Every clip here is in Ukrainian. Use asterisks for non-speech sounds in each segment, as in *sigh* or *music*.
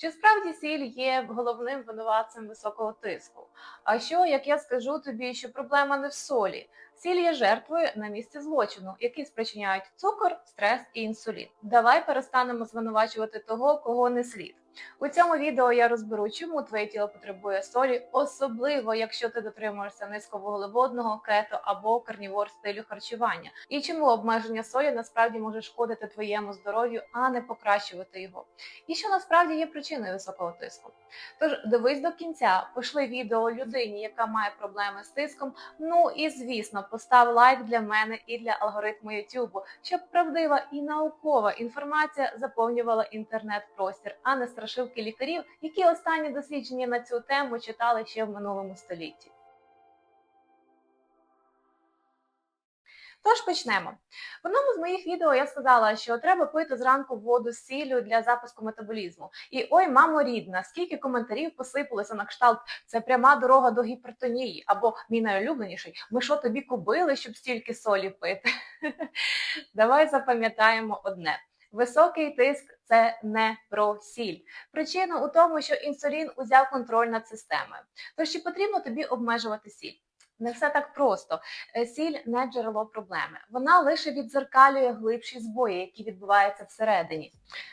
Чи справді сіль є головним винуватцем високого тиску? А що, як я скажу тобі, що проблема не в солі? Сіль є жертвою на місці злочину, які спричиняють цукор, стрес і інсулін. Давай перестанемо звинувачувати того, кого не слід. У цьому відео я розберу, чому твоє тіло потребує солі, особливо якщо ти дотримуєшся низьковуглеводного, кето або карнівор стилю харчування, і чому обмеження солі насправді може шкодити твоєму здоров'ю, а не покращувати його. І що насправді є причиною високого тиску. Тож дивись до кінця, пошли відео людині, яка має проблеми з тиском. Ну і звісно, постав лайк для мене і для алгоритму YouTube, щоб правдива і наукова інформація заповнювала інтернет-простір, а не страшилки лікарів, які останні дослідження на цю тему читали ще в минулому столітті. Тож почнемо. В одному з моїх відео я сказала, що треба пити зранку воду з для запуску метаболізму. І ой, мамо рідна, скільки коментарів посипалося на кшталт, це пряма дорога до гіпертонії, або мій найулюбленіший, ми що тобі кубили, щоб стільки солі пити? *laughs* Давай запам'ятаємо одне. Високий тиск це не про сіль. Причина у тому, що інсулін узяв контроль над системою. Тож чи потрібно тобі обмежувати сіль? Не все так просто. Е, Сіль не джерело проблеми. Вона лише відзеркалює глибші збої, які відбуваються всередині.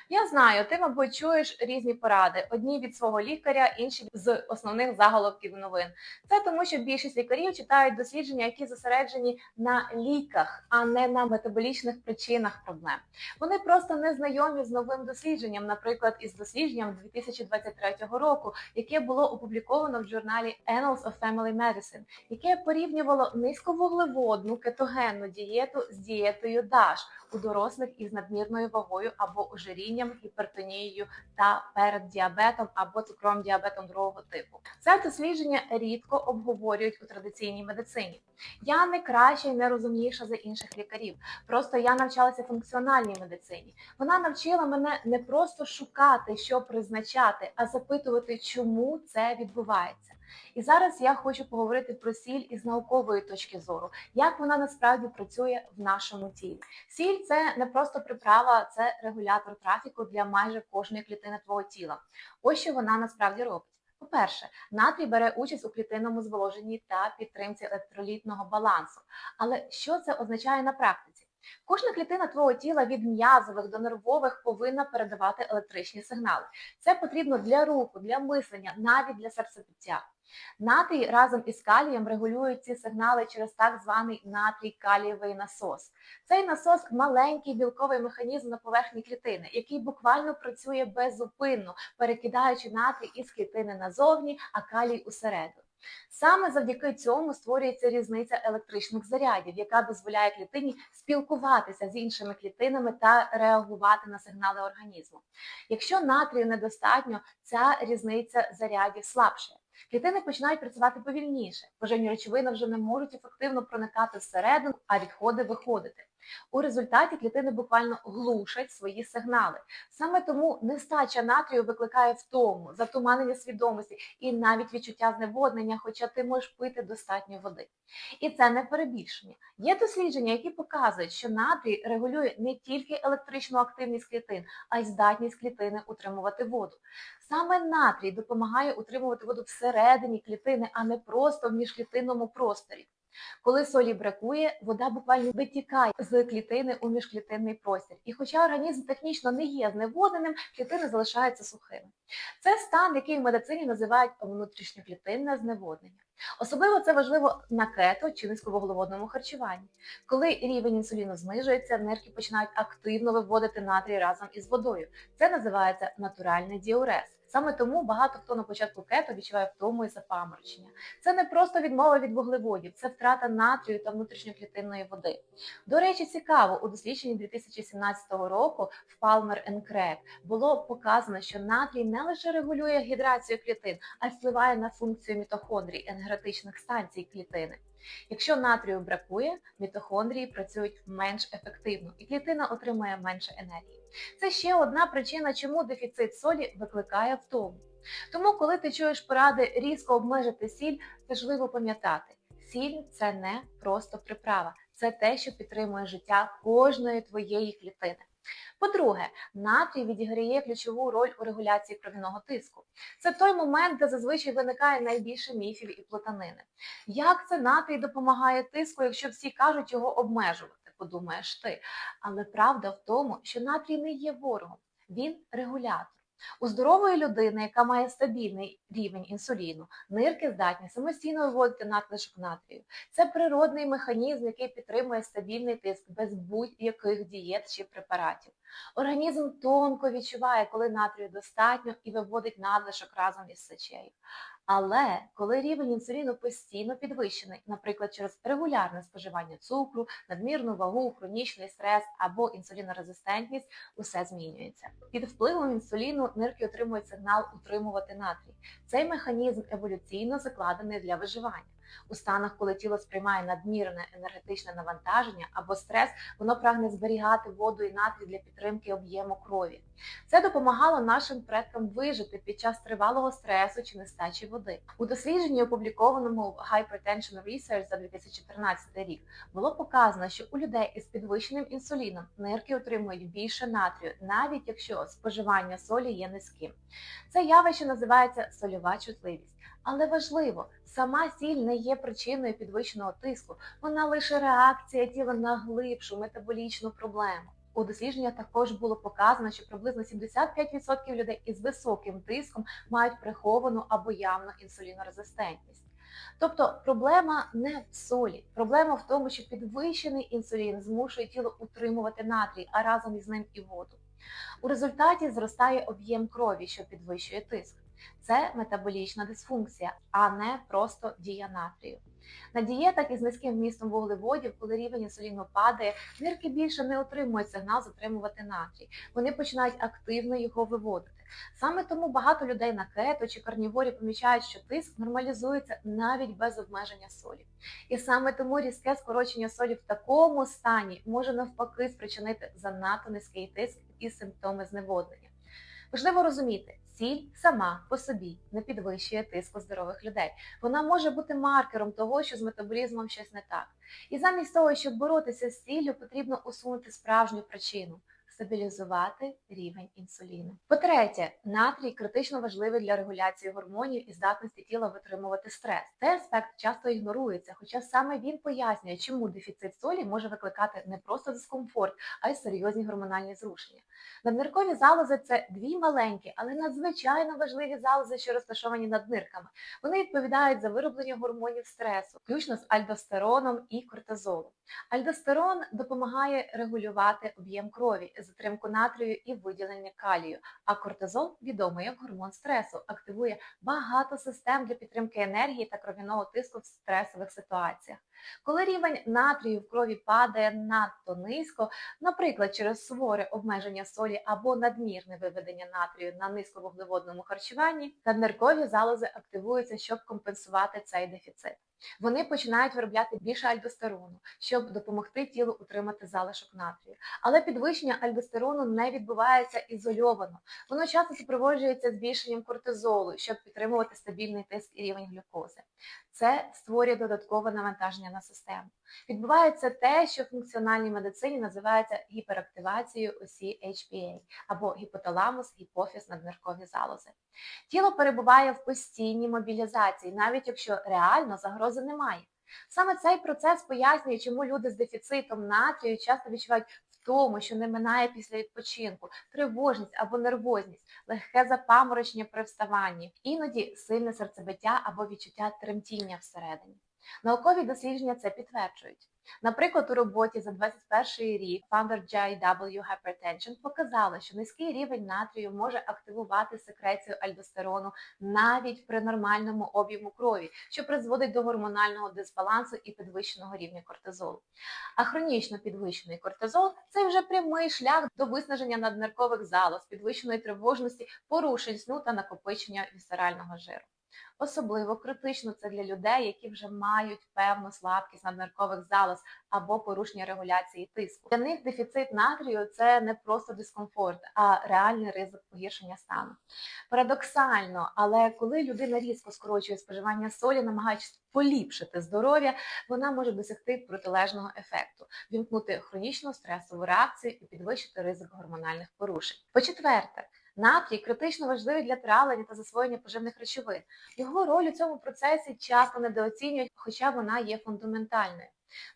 Я знаю, ти, мабуть, чуєш різні поради: одні від свого лікаря, інші з основних заголовків новин. Це тому, що більшість лікарів читають дослідження, які зосереджені на ліках, а не на метаболічних причинах проблем. Вони просто не знайомі з новим дослідженням, наприклад, із дослідженням 2023 року, яке було опубліковано в журналі Annals of Family Medicine, яке порівнювало низьковуглеводну кетогенну дієту з дієтою DASH у дорослих із надмірною вагою або ожирінням, гіпертонією та перед діабетом або цукровим діабетом другого типу. Це дослідження рідко обговорюють у традиційній медицині. Я не краща і не розумніша за інших лікарів. Просто я навчалася функціональній медицині. Вона навчила мене не просто шукати, що призначати, а запитувати, чому це відбувається. І зараз я хочу поговорити про сіль із наукової точки зору, як вона насправді працює в нашому тілі. Сіль це не просто приправа, це регулятор трафіку для майже кожної клітини твого тіла. Ось що вона насправді робить. По-перше, натрій бере участь у клітинному зволоженні та підтримці електролітного балансу. Але що це означає на практиці? Кожна клітина твого тіла від м'язових до нервових повинна передавати електричні сигнали. Це потрібно для руху, для мислення, навіть для серцебиття. Натрій разом із калієм регулюють ці сигнали через так званий натрій калієвий насос. Цей насос маленький білковий механізм на поверхні клітини, який буквально працює беззупинно, перекидаючи натрій із клітини назовні, а калій усередину. Саме завдяки цьому створюється різниця електричних зарядів, яка дозволяє клітині спілкуватися з іншими клітинами та реагувати на сигнали організму. Якщо натрію недостатньо, ця різниця зарядів слабше. Клітини починають працювати повільніше, поживні речовини вже не можуть ефективно проникати всередину, а відходи виходити. У результаті клітини буквально глушать свої сигнали. Саме тому нестача натрію викликає втому, затуманення свідомості і навіть відчуття зневоднення, хоча ти можеш пити достатньо води. І це не перебільшення. Є дослідження, які показують, що натрій регулює не тільки електричну активність клітин, а й здатність клітини утримувати воду. Саме натрій допомагає утримувати воду всередині клітини, а не просто в міжклітинному просторі. Коли солі бракує, вода буквально витікає з клітини у міжклітинний простір. І хоча організм технічно не є зневодненим, клітини залишаються сухими. Це стан, який в медицині називають внутрішньоклітинне зневоднення. Особливо це важливо на кето чи низьковуглеводному харчуванні. Коли рівень інсуліну знижується, нирки починають активно виводити натрій разом із водою. Це називається натуральний діурез. Саме тому багато хто на початку кето відчуває втому і запаморочення. Це не просто відмова від вуглеводів, це втрата натрію та внутрішньоклітинної води. До речі, цікаво, у дослідженні 2017 року в Palmer Craig було показано, що натрій не лише регулює гідрацію клітин, а й впливає на функцію мітохондрій, енергетичних станцій клітини. Якщо натрію бракує, мітохондрії працюють менш ефективно і клітина отримує менше енергії. Це ще одна причина, чому дефіцит солі викликає втому. Тому, коли ти чуєш поради різко обмежити сіль, важливо пам'ятати, сіль це не просто приправа, це те, що підтримує життя кожної твоєї клітини. По-друге, натрій відіграє ключову роль у регуляції кров'яного тиску. Це той момент, де зазвичай виникає найбільше міфів і плутанини. Як це натрій допомагає тиску, якщо всі кажуть його обмежувати, подумаєш ти. Але правда в тому, що натрій не є ворогом, він регулятор. У здорової людини, яка має стабільний рівень інсуліну, нирки здатні самостійно виводити надлишок натрію. Це природний механізм, який підтримує стабільний тиск без будь-яких дієт чи препаратів. Організм тонко відчуває, коли натрію достатньо і виводить надлишок разом із сечею. Але коли рівень інсуліну постійно підвищений, наприклад, через регулярне споживання цукру, надмірну вагу, хронічний стрес або інсулінорезистентність, усе змінюється. Під впливом інсуліну нирки отримують сигнал утримувати натрій. Цей механізм еволюційно закладений для виживання. У станах, коли тіло сприймає надмірне енергетичне навантаження або стрес, воно прагне зберігати воду і натрій для підтримки об'єму крові. Це допомагало нашим предкам вижити під час тривалого стресу чи нестачі води. У дослідженні, опублікованому в Hypertension Research за 2014 рік, було показано, що у людей із підвищеним інсуліном нирки отримують більше натрію, навіть якщо споживання солі є низьким. Це явище називається сольова чутливість. Але важливо, сама сіль не є причиною підвищеного тиску, вона лише реакція тіла на глибшу метаболічну проблему. У дослідженнях також було показано, що приблизно 75% людей із високим тиском мають приховану або явну інсулінорезистентність. Тобто проблема не в солі, проблема в тому, що підвищений інсулін змушує тіло утримувати натрій, а разом із ним і воду. У результаті зростає об'єм крові, що підвищує тиск. Це метаболічна дисфункція, а не просто дія натрію. На дієтах із низьким вмістом вуглеводів, коли рівень інсуліну падає, нирки більше не отримують сигнал затримувати натрій. Вони починають активно його виводити. Саме тому багато людей на кето чи карніворі помічають, що тиск нормалізується навіть без обмеження солі. І саме тому різке скорочення солі в такому стані може навпаки спричинити занадто низький тиск і симптоми зневоднення. Важливо розуміти, сіль сама по собі не підвищує тиску здорових людей. Вона може бути маркером того, що з метаболізмом щось не так. І замість того, щоб боротися з сіллю, потрібно усунути справжню причину. Стабілізувати рівень інсуліну. По-третє, натрій критично важливий для регуляції гормонів і здатності тіла витримувати стрес. Цей аспект часто ігнорується, хоча саме він пояснює, чому дефіцит солі може викликати не просто дискомфорт, а й серйозні гормональні зрушення. Надниркові залози це дві маленькі, але надзвичайно важливі залози, що розташовані над нирками. Вони відповідають за вироблення гормонів стресу, включно з альдостероном і кортизолом. Альдостерон допомагає регулювати об'єм крові, затримку натрію і виділення калію. А кортизол, відомий як гормон стресу, активує багато систем для підтримки енергії та кров'яного тиску в стресових ситуаціях. Коли рівень натрію в крові падає надто низько, наприклад, через суворе обмеження солі або надмірне виведення натрію на низьковуглеводному харчуванні, надниркові залози активуються, щоб компенсувати цей дефіцит. Вони починають виробляти більше альдостерону, щоб допомогти тілу утримати залишок натрію. Але підвищення альдостерону не відбувається ізольовано. Воно часто супроводжується збільшенням кортизолу, щоб підтримувати стабільний тиск і рівень глюкози. Це створює додаткове навантаження на систему. Відбувається те, що в функціональній медицині називається гіперактивацією осі HPA або гіпоталамус, гіпофіз, надниркові залози. Тіло перебуває в постійній мобілізації, навіть якщо реально загрози немає. Саме цей процес пояснює, чому люди з дефіцитом натрію часто відчувають втому, що не минає після відпочинку, тривожність або нервозність, легке запаморочення при вставанні, іноді сильне серцебиття або відчуття тремтіння всередині. Наукові дослідження це підтверджують. Наприклад, у роботі за 21 рік Founder JW Hypertension показали, що низький рівень натрію може активувати секрецію альдостерону навіть при нормальному об'єму крові, що призводить до гормонального дисбалансу і підвищеного рівня кортизолу. А хронічно підвищений кортизол це вже прямий шлях до виснаження надниркових залоз, підвищеної тривожності, порушень сну та накопичення вісерального жиру. Особливо критично це для людей, які вже мають певну слабкість надниркових залоз або порушення регуляції тиску. Для них дефіцит натрію це не просто дискомфорт, а реальний ризик погіршення стану. Парадоксально, але коли людина різко скорочує споживання солі, намагаючись поліпшити здоров'я, вона може досягти протилежного ефекту, вімкнути хронічну стресову реакцію і підвищити ризик гормональних порушень. По-четверте, Натрій критично важливий для травлення та засвоєння поживних речовин. Його роль у цьому процесі часто недооцінюють, хоча вона є фундаментальною.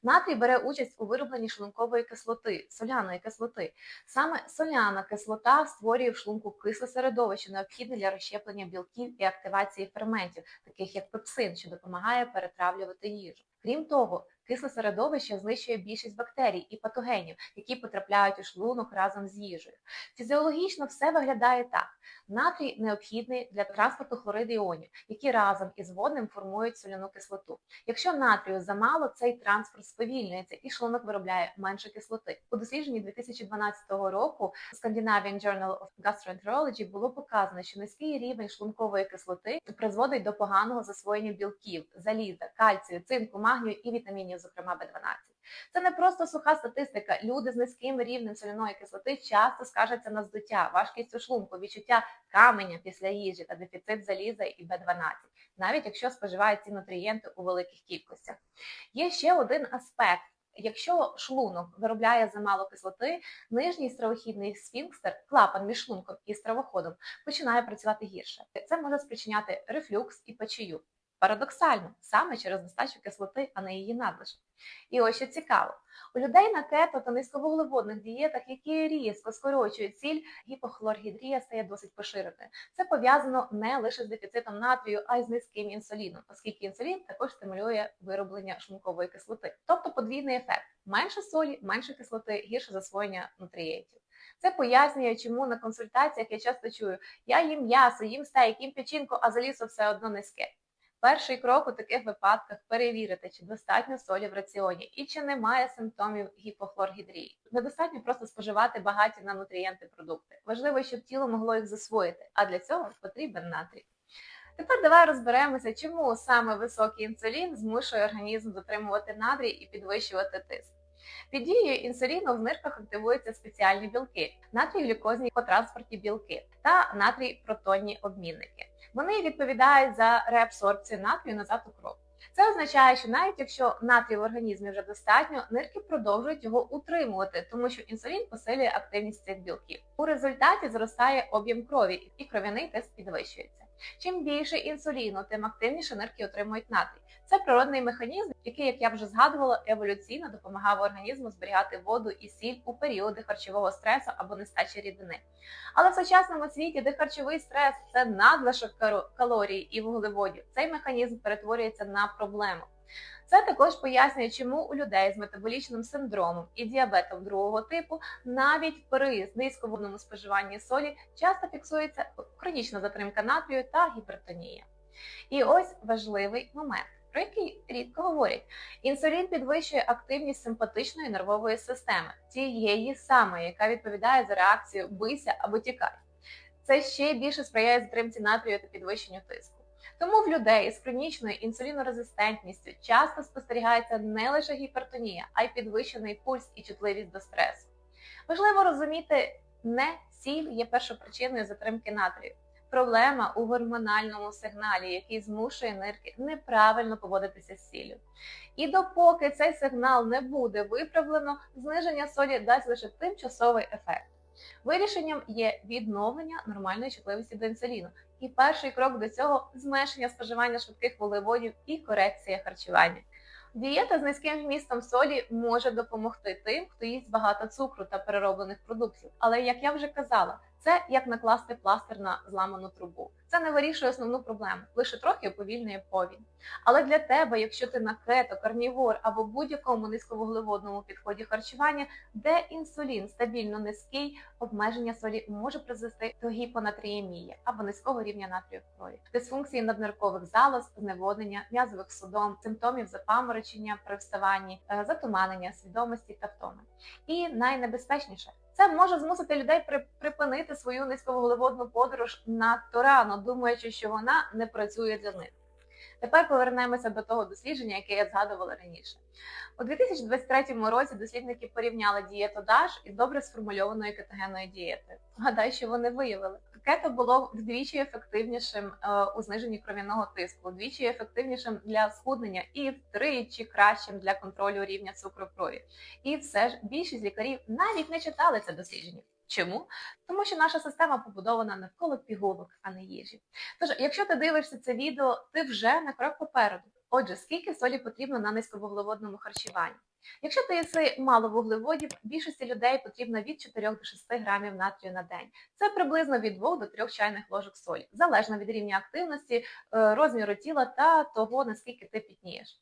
Натрій бере участь у виробленні шлункової кислоти, соляної кислоти. Саме соляна кислота створює в шлунку кисле середовище, необхідне для розщеплення білків і активації ферментів, таких як пепсин, що допомагає перетравлювати їжу. Крім того, кисле середовище знищує більшість бактерій і патогенів, які потрапляють у шлунок разом з їжею. Фізіологічно все виглядає так: натрій необхідний для транспорту хлориду іонів, які разом із водним формують соляну кислоту. Якщо натрію замало, цей транспорт сповільнюється і шлунок виробляє менше кислоти. У дослідженні 2012 року Scandinavian Journal of Gastroenterology було показано, що низький рівень шлункової кислоти призводить до поганого засвоєння білків, заліза, кальцію, цинку, магнію і вітамінів, зокрема В12. Це не просто суха статистика. Люди з низьким рівнем соляної кислоти часто скаржаться на здуття, важкість у шлунку, відчуття каменя після їжі та дефіцит заліза і В12, навіть якщо споживають ці нутрієнти у великих кількостях. Є ще один аспект. Якщо шлунок виробляє замало кислоти, нижній стравохідний сфінкстер, клапан між шлунком і стравоходом, починає працювати гірше. Це може спричиняти рефлюкс і печію. Парадоксально, саме через нестачу кислоти, а не її надлишок. І ось що цікаво, у людей на кето та низьковуглеводних дієтах, які різко скорочують ціль, гіпохлоргідрія стає досить поширеною. Це пов'язано не лише з дефіцитом натрію, а й з низьким інсуліном, оскільки інсулін також стимулює вироблення шлункової кислоти. Тобто подвійний ефект: менше солі, менше кислоти, гірше засвоєння нутрієнтів. Це пояснює, чому на консультаціях я часто чую: я їм м'ясо, їм стейк, їм печінку, а залізо все одно низьке. Перший крок у таких випадках перевірити, чи достатньо солі в раціоні і чи немає симптомів гіпохлоргідрії. Недостатньо просто споживати багаті на нутрієнти продукти. Важливо, щоб тіло могло їх засвоїти, а для цього потрібен натрій. Тепер давай розберемося, чому саме високий інсулін змушує організм дотримувати натрій і підвищувати тиск. Під дією інсуліну в нирках активуються спеціальні білки, натрій глюкозні потранспортні білки та натрій протонні обмінники. Вони відповідають за реабсорбцію натрію назад у кров. Це означає, що навіть якщо натрію в організмі вже достатньо, нирки продовжують його утримувати, тому що інсулін посилює активність цих білків. У результаті зростає об'єм крові і кров'яний тест підвищується. Чим більше інсуліну, тим активніше нирки отримують натрій. Це природний механізм, який, як я вже згадувала, еволюційно допомагав організму зберігати воду і сіль у періоди харчового стресу або нестачі рідини. Але в сучасному світі, де харчовий стрес це надлишок калорій і вуглеводів, цей механізм перетворюється на проблему. Це також пояснює, чому у людей з метаболічним синдромом і діабетом другого типу навіть при низьководному споживанні солі часто фіксується хронічна затримка натрію та гіпертонія. І ось важливий момент. Про який рідко говорять, інсулін підвищує активність симпатичної нервової системи, тієї самої, яка відповідає за реакцію бийся або тікай. Це ще більше сприяє затримці натрію та підвищенню тиску. Тому в людей з хронічною інсулінорезистентністю часто спостерігається не лише гіпертонія, а й підвищений пульс і чутливість до стресу. Важливо розуміти, не сіль є першопричиною затримки натрію. Проблема у гормональному сигналі, який змушує нирки неправильно поводитися з сіллю. І допоки цей сигнал не буде виправлено, зниження солі дасть лише тимчасовий ефект. Вирішенням є відновлення нормальної чутливості до інсуліну. І перший крок до цього зменшення споживання швидких вуглеводів і корекція харчування. Дієта з низьким вмістом солі може допомогти тим, хто їсть багато цукру та перероблених продуктів. Але як я вже казала, це як накласти пластир на зламану трубу. Це не вирішує основну проблему, лише трохи уповільнює повінь. Але для тебе, якщо ти на кето, карнівор або будь-якому низьковуглеводному підході харчування, де інсулін стабільно низький, обмеження солі може призвести до гіпонатріємії або низького рівня натрію в крові, дисфункції надниркових залоз, зневоднення, м'язових судом, симптомів запаморочення при вставанні, е, затуманення свідомості та втоми. І найнебезпечніше Це може змусити людей припинити свою низьковуглеводну подорож надто рано, думаючи, що вона не працює для них. Тепер повернемося до того дослідження, яке я згадувала раніше. У 2023 році дослідники порівняли дієту DASH із добре сформульованою кетогенною дієтою. Гадаю, що вони виявили. Кето було вдвічі ефективнішим е, у зниженні кров'яного тиску, вдвічі ефективнішим для схуднення і втричі кращим для контролю рівня цукру в крові. І все ж більшість лікарів навіть не читали це дослідження. Чому? Тому що наша система побудована навколо пігулок, а не їжі. Тож, якщо ти дивишся це відео, ти вже на крок попереду. Отже, скільки солі потрібно на низьковуглеводному харчуванні? Якщо ти їси мало вуглеводів, більшості людей потрібно від 4 до 6 грамів натрію на день. Це приблизно від 2 до 3 чайних ложок солі, залежно від рівня активності, е, розміру тіла та того, наскільки ти пітнієш.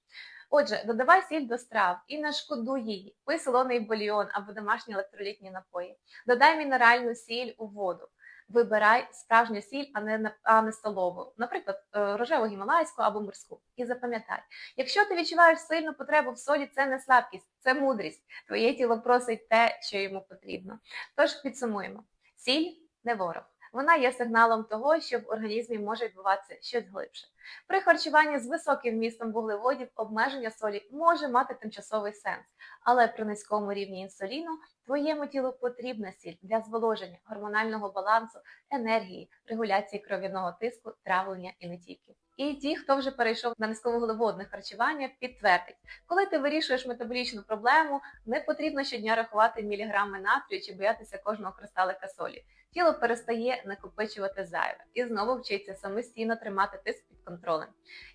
Отже, додавай сіль до страв і не шкодуй її. Пий солоний бульйон або домашні електролітні напої. Додай мінеральну сіль у воду. Вибирай справжню сіль, а не а не столову, наприклад, е, рожеву гімалайську або морську. І запам'ятай, якщо ти відчуваєш сильну потребу в солі, це не слабкість, це мудрість. Твоє тіло просить те, що йому потрібно. Тож підсумуємо: сіль не ворог. Вона є сигналом того, що в організмі може відбуватися щось глибше. При харчуванні з високим вмістом вуглеводів обмеження солі може мати тимчасовий сенс, але при низькому рівні інсуліну твоєму тілу потрібна сіль для зволоження, гормонального балансу, енергії, регуляції кров'яного тиску, травлення і не тільки. І ті, хто вже перейшов на низьковуглеводне харчування, підтвердить, коли ти вирішуєш метаболічну проблему, не потрібно щодня рахувати міліграми натрію чи боятися кожного кристалика солі. Тіло перестає накопичувати зайве і знову вчиться самостійно тримати тиск під контролем.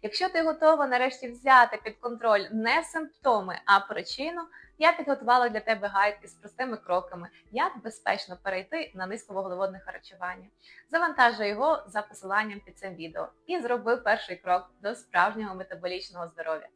Якщо ти готова нарешті взяти під контроль не симптоми, а причину, я підготувала для тебе гайд із простими кроками, як безпечно перейти на низьковуглеводне харчування. Завантажуй його за посиланням під цим відео і зроби перший крок до справжнього метаболічного здоров'я.